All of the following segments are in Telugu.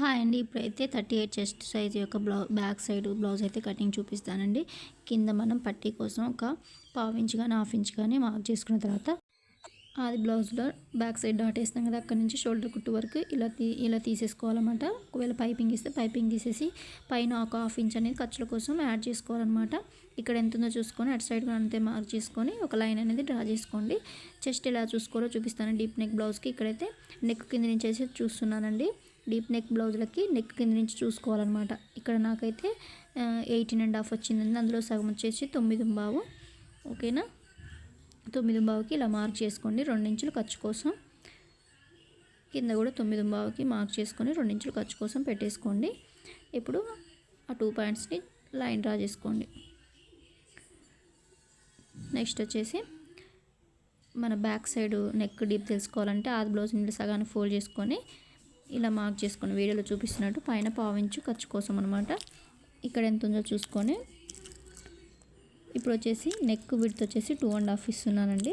హాయ్ అండి. ఇప్పుడైతే థర్టీ ఎయిట్ చెస్ట్ సైజ్ యొక్క బ్లౌ బ్యాక్ సైడ్ బ్లౌజ్ అయితే కటింగ్ చూపిస్తానండి. కింద మనం పట్టీ కోసం ఒక పావు ఇంచ్ కానీ హాఫ్ ఇంచ్ కానీ మార్క్ చేసుకున్న తర్వాత అది బ్లౌజ్లో బ్యాక్ సైడ్ డాట్ వేస్తాం కదా అక్కడ నుంచి షోల్డర్ కుట్టు వరకు ఇలా తీ ఇలా తీసేసుకోవాలన్నమాట. ఒకవేళ పైపింగ్ ఇస్తే పైపింగ్ తీసేసి పైన ఒక హాఫ్ ఇంచ్ అనేది ఖర్చుల కోసం యాడ్ చేసుకోవాలన్నమాట. ఇక్కడ ఎంత ఉందో చూసుకొని అటు సైడ్ అంతే మార్క్ చేసుకొని ఒక లైన్ అనేది డ్రా చేసుకోండి. చెస్ట్ ఎలా చూసుకోవాలో చూపిస్తాను. డీప్ నెక్ బ్లౌజ్కి ఇక్కడైతే నెక్ కింద నుంచి వేసి చూస్తున్నానండి. డీప్ నెక్ బ్లౌజ్లకి నెక్ కింద నుంచి చూసుకోవాలన్నమాట. ఇక్కడ నాకైతే ఎయిటీన్ అండ్ హాఫ్ వచ్చిందండి. అందులో సగం వచ్చేసి తొమ్మిది బావు. ఓకేనా? తొమ్మిది బావుకి ఇలా మార్క్ చేసుకోండి. రెండించులు ఖర్చు కోసం. కింద కూడా తొమ్మిది బావుకి మార్క్ చేసుకొని రెండించులు ఖర్చు కోసం పెట్టేసుకోండి. ఇప్పుడు ఆ టూ పాయింట్స్ని లైన్ డ్రా చేసుకోండి. నెక్స్ట్ వచ్చేసి మన బ్యాక్ సైడ్ నెక్ డీప్ తెలుసుకోవాలంటే ఆ బ్లౌజ్ ఇంట్లో సగాన్ని ఫోల్డ్ చేసుకొని ఇలా మార్క్ చేసుకొని వీడియోలో చూపిస్తున్నట్టు పైన పావించు ఖర్చు కోసం అనమాట ఇక్కడ ఎంత ఉందో చూసుకొని ఇప్పుడు వచ్చేసి నెక్ విడ్త్ వచ్చేసి టూ అండ్ హాఫ్ ఇస్తున్నానండి.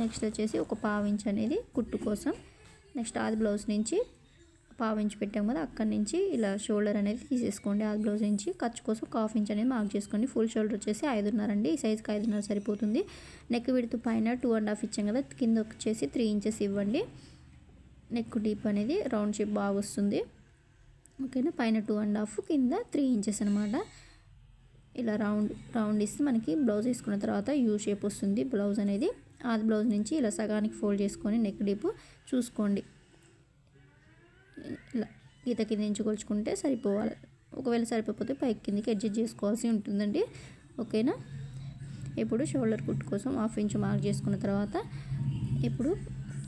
నెక్స్ట్ వచ్చేసి ఒక పావించ్ అనేది కుట్టు కోసం. నెక్స్ట్ ఆది బ్లౌజ్ నుంచి పావించి పెట్టాం కదా అక్కడి నుంచి ఇలా షోల్డర్ అనేది తీసేసుకోండి. ఆది బ్లౌజ్ నుంచి ఖర్చు కోసం ఒక హాఫ్ ఇంచ్ అనేది మార్క్ చేసుకోండి. ఫుల్ షోల్డర్ వచ్చేసి ఐదున్నర అండి ఈ సైజుకి ఐదున్నర సరిపోతుంది. నెక్ విడుతు పైన టూ అండ్ హాఫ్ ఇచ్చాం కదా కింద వచ్చేసి త్రీ ఇంచెస్ ఇవ్వండి. నెక్ డీప్ అనేది రౌండ్ షేప్ బాగా వస్తుంది. ఓకేనా? పైన టూ అండ్ హాఫ్ కింద త్రీ ఇంచెస్ అనమాట ఇలా రౌండ్ రౌండ్ ఇస్తే మనకి బ్లౌజ్ వేసుకున్న తర్వాత యూ షేప్ వస్తుంది. బ్లౌజ్ అనేది ఆ బ్లౌజ్ నుంచి ఇలా సగానికి ఫోల్డ్ చేసుకొని నెక్ డీప్ చూసుకోండి. ఇలా గీత కింద నుంచి కొలుచుకుంటే సరిపోవాలి. ఒకవేళ సరిపోతే పైకి కిందకి అడ్జస్ట్ చేసుకోవాల్సి ఉంటుందండి. ఓకేనా? ఇప్పుడు షోల్డర్ కుట్ కోసం హాఫ్ ఇంచ్ మార్క్ చేసుకున్న తర్వాత ఇప్పుడు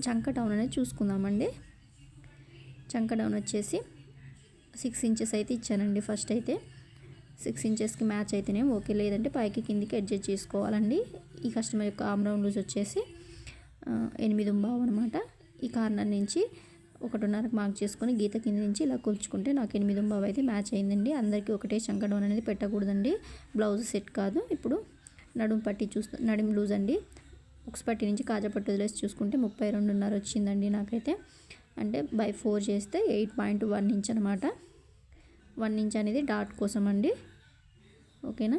చంక డౌన్ అనేది చూసుకుందామండి. చంక డౌన్ వచ్చేసి సిక్స్ ఇంచెస్ అయితే ఇచ్చానండి ఫస్ట్ అయితే. సిక్స్ ఇంచెస్కి మ్యాచ్ అయితేనే ఓకే. లేదంటే పైకి కిందికి అడ్జస్ట్ చేసుకోవాలండి. ఈ కస్టమర్ యొక్క ఆమ్ రౌండ్ లూజ్ వచ్చేసి ఎనిమిది బావు అనమాట ఈ కార్నర్ నుంచి ఒకటిన్నరకు మార్క్ చేసుకొని గీత కింద నుంచి ఇలా కూల్చుకుంటే నాకు ఎనిమిది బావు అయితే మ్యాచ్ అయిందండి. అందరికీ ఒకటే చంక డౌన్ అనేది పెట్టకూడదండి. బ్లౌజ్ సెట్ కాదు. ఇప్పుడు నడుము పట్టి చూస్తా నడుము లూజ్ అండి. ఉక్స్ పట్టి నుంచి కాజా పట్టు వదిలేసి చూసుకుంటే ముప్పై రెండున్నర వచ్చిందండి నాకైతే. అంటే బై ఫోర్ చేస్తే ఎయిట్ పాయింట్ వన్ ఇంచ్ అనమాట. వన్ ఇంచ్ అనేది డాట్ కోసం అండి. ఓకేనా?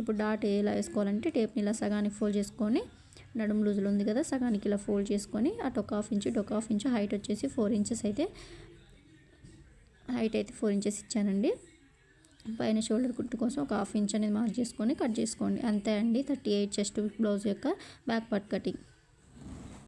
ఇప్పుడు డాట్ ఎలా వేసుకోవాలంటే టేప్ని ఇలా సగానికి ఫోల్డ్ చేసుకొని నడుము లూజులు ఉంది కదా సగానికి ఇలా ఫోల్డ్ చేసుకొని అటు ఒక హాఫ్ ఇంచు ఒక హాఫ్ ఇంచు హైట్ వచ్చేసి ఫోర్ ఇంచెస్ అయితే హైట్ అయితే ఫోర్ ఇంచెస్ ఇచ్చానండి. పైన షోల్డర్ కుట్టు కోసం ఒక హాఫ్ ఇంచ్ అనేది మార్క్ చేసుకొని కట్ చేసుకోండి. అంతే అండి. థర్టీ ఎయిట్ చెస్ట్ బ్లౌజ్ యొక్క బ్యాక్ పార్ట్ కటింగ్.